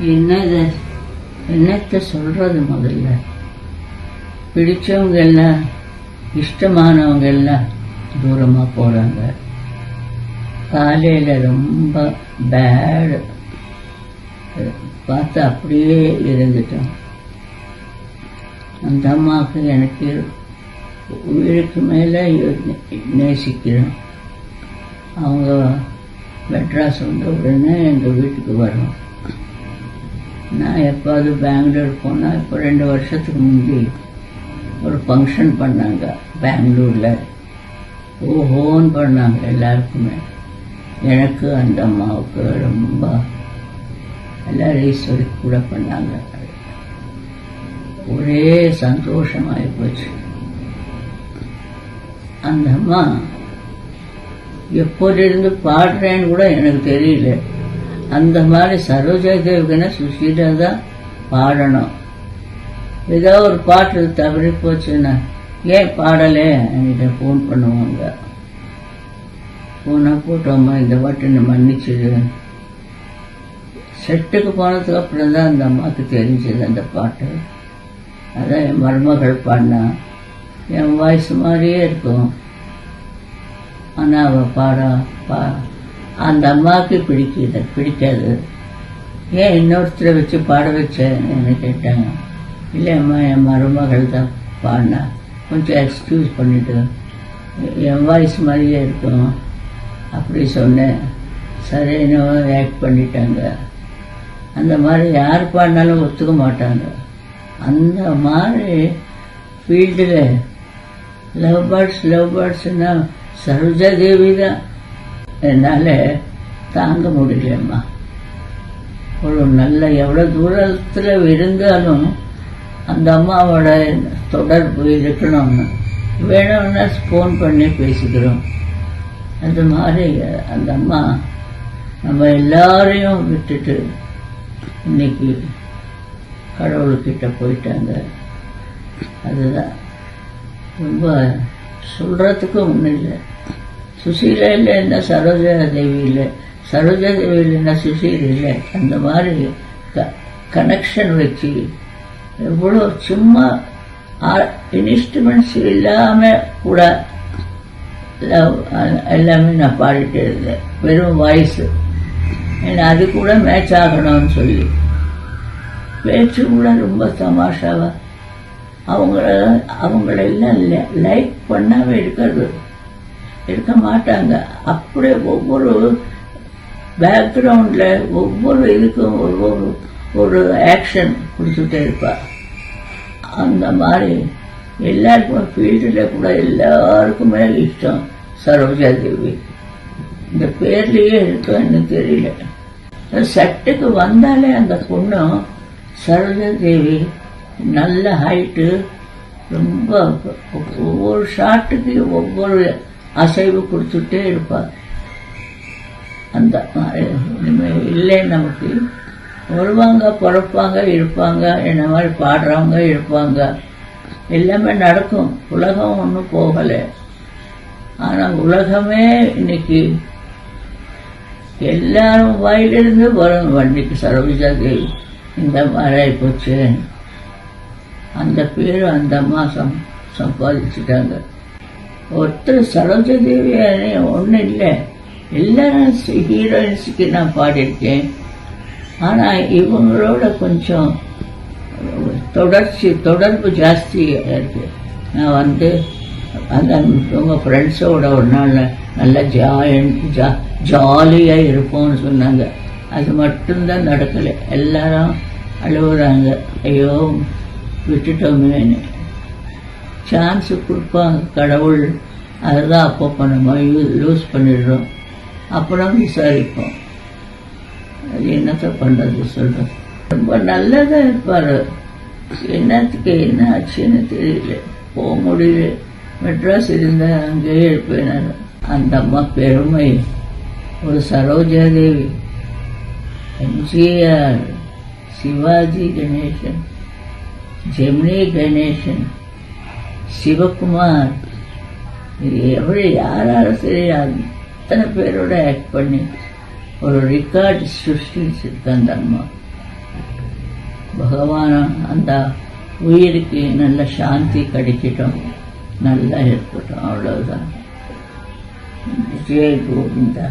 என்னது? என்னத்தை சொல்றது முதல்ல? பிடிச்சவங்க எல்லாம் இஷ்டமானவங்க எல்லாம் தூரமா போறாங்க. காலையில ரொம்ப பேடு பார்த்து அப்படியே இருந்துட்டோம். அந்த அம்மாவுக்கு எனக்கு உயிருக்கு மேலே நேசிக்கிறோம். அவங்க மெட்ராஸ் வந்த உடனே எங்கள் வீட்டுக்கு வரோம் நான் எப்போது பெங்களூர் போனால் இப்போ ரெண்டு வருஷத்துக்கு முந்தி ஒரு ஃபங்க்ஷன் பண்ணாங்க பெங்களூரில். ஓஹோன்னு பண்ணாங்க எல்லாருக்குமே. எனக்கு அந்த அம்மாவுக்கு ரொம்ப எல்லாரும் ஈஸ்வரி கூட பண்ணாங்க. ஒரே சந்தோஷமாகி போச்சு. அந்த அம்மா எப்போதிருந்து பாடுறேன்னு கூட எனக்கு தெரியல. அந்த மாதிரி சரோஜா தேவிக்குன்னா தான் பாடணும். ஏதோ ஒரு பாட்டு தவறி போச்சுன்னா ஏன் பாடலே? என்கிட்ட ஃபோன் பண்ணுவாங்க. ஃபோனாக போட்டோம்மா இந்த வாட்டி என்னை மன்னிச்சிடு செட்டுக்கு போனதுக்கு அப்புறம் தான் அந்த அம்மாவுக்கு தெரிஞ்சது அந்த பாட்டு. அதான் என் மருமகள் பாடினா. என் வாய்ஸ் மாதிரியே இருக்கும். ஆனால் அவள் பாட பா அந்த அம்மாவுக்கு பிடிக்கல பிடிக்காது. ஏன் இன்னொருத்தரை வச்சு பாட வச்சேன்னு கேட்டாங்க. இல்லை அம்மா என் மருமகள் தான் பாடினா. கொஞ்சம் எக்ஸ்கியூஸ் பண்ணிட்டு என் வாய்ஸ் மாதிரியே இருக்கும். அப்படி சொன்னேன். சரின்னு ஆக்ட் பண்ணிட்டாங்க. அந்த மாதிரி யார் பாடினாலும் ஒத்துக்க மாட்டாங்க. அந்த மாதிரி ஃபீல்டில் லவ் பேர்ட்ஸ் லவ் பேர்ட்ஸ்னால் சரோஜா தேவி தான். என்னால் தாங்க முடியலம்மா. ஒரு நல்ல எவ்வளோ தூரத்தில் இருந்தாலும் அந்த அம்மாவோட தொடர்பு இருக்கணும்னு. வேணும்னா ஃபோன் பண்ணி பேசிக்கிறோம். அது மாதிரி அந்த அம்மா நம்ம எல்லாரையும் விட்டுட்டு இன்னைக்கு கடவுள்கிட்ட போயிட்டாங்க. அதுதான். ரொம்ப சொல்கிறதுக்கும் ஒன்றும் இல்லை. சுசீலா இல்லை என்ன சரோஜா தேவி இல்லை சரோஜா தேவி இல்லைன்னா சுசீல் இல்லை அந்த மாதிரி க கனெக்ஷன் வச்சு எவ்வளோ சும்மா இன்ஸ்ட்ருமெண்ட்ஸ் இல்லாமல் கூட எல்லாமே நான் பாடிட்டு இருந்தேன். வெறும் வாய்ஸு ஏன்னா அது கூட மேட்ச் ஆகணும்னு சொல்லி. பேச்சு கூட ரொம்ப தமாஷாவா. அவங்கள அவங்களெல்லாம் லைக் பண்ணாமல் இருக்கிறது இருக்க மாட்டாங்க. அப்படியே ஒவ்வொரு பேக்ரவுண்ட்ல ஒவ்வொரு இதுக்கும் ஒவ்வொரு ஒரு ஆக்ஷன் கொடுத்துட்டே இருப்பார் அந்த மாதிரி எல்லாருக்குமே ஃபீல்டில் கூட எல்லாருக்குமே இஷ்டம். சரோஜா தேவி. இந்த பேர்லேயே இருக்கும் எனக்கு தெரியல. சட்டுக்கு வந்தாலே அந்த பொண்ணும் சரோஜா தேவி நல்ல ஹைட்டு ரொம்ப ஒவ்வொரு ஷாட்டுக்கு ஒவ்வொரு அசைவு கொடுத்துட்டே இருப்பார். அந்த இல்லை நமக்கு. வருவாங்க பிறப்பாங்க இருப்பாங்க என்ன மாதிரி பாடுறவங்க இருப்பாங்க. எல்லாமே நடக்கும். உலகம் ஒன்றும் போகலை. ஆனால் உலகமே இன்னைக்கு எல்லாரும் வாயிலிருந்து வரும். வண்டிக்கு சரோஜாக்கு தேவி இந்த மாதிரி போச்சு. அந்த பேர் அந்த மாதம் சம்பாதிச்சுட்டாங்க. ஒருத்தர் சரோஜதேவி ஒன்றும் இல்லை. எல்லாரும் ஹீரோயின்ஸுக்கு நான் பாடியிருக்கேன். ஆனால் இவங்களோட கொஞ்சம் தொடர்ச்சி தொடர்பு ஜாஸ்தி இருக்கு. நான் வந்து அந்த உங்க ஃப்ரெண்ட்ஸோட ஒரு நாள் நல்லா ஜாயின் ஜா ஜாலியாக இருப்போம்னு சொன்னாங்க. அது மட்டும்தான் நடக்கலை. எல்லாரும் அழுகுறாங்க ஐயோ விட்டுட்டோமேன்னு சான்ஸ் கொடுப்பாங்க கடவுள். அதுதான் அப்போ நம்ம லூஸ் பண்ணிடுறோம். அப்புறம் விசாரிப்போம். அது என்னத்தை பண்ணுறது சொல்கிறோம் ரொம்ப நல்லதாக இருப்பார். என்னத்துக்கு என்ன ஆச்சுன்னு தெரியல. போக முடியல. மெட்ராஸ் இருந்தால் அங்கேயே இருப்பேன் நான். அந்த அம்மா பெருமை. ஒரு சரோஜா தேவி. எம்ஜிஆர் சிவாஜி கணேசன் ஜெமினி கணேசன் சிவகுமார். எப்படி யாராலும் சரி அத்தனை பேரோட ஆக்ட் பண்ணி ஒரு ரெக்கார்டு சிருஷ்டிச்சிருக்கு அந்த அம்மா பகவான் அந்த உயிருக்கு நல்ல சாந்தி கிடைக்கட்டும். நல்லா இருக்கட்டும் அவ்வளவுதான். ஜெய் கோவிந்தா.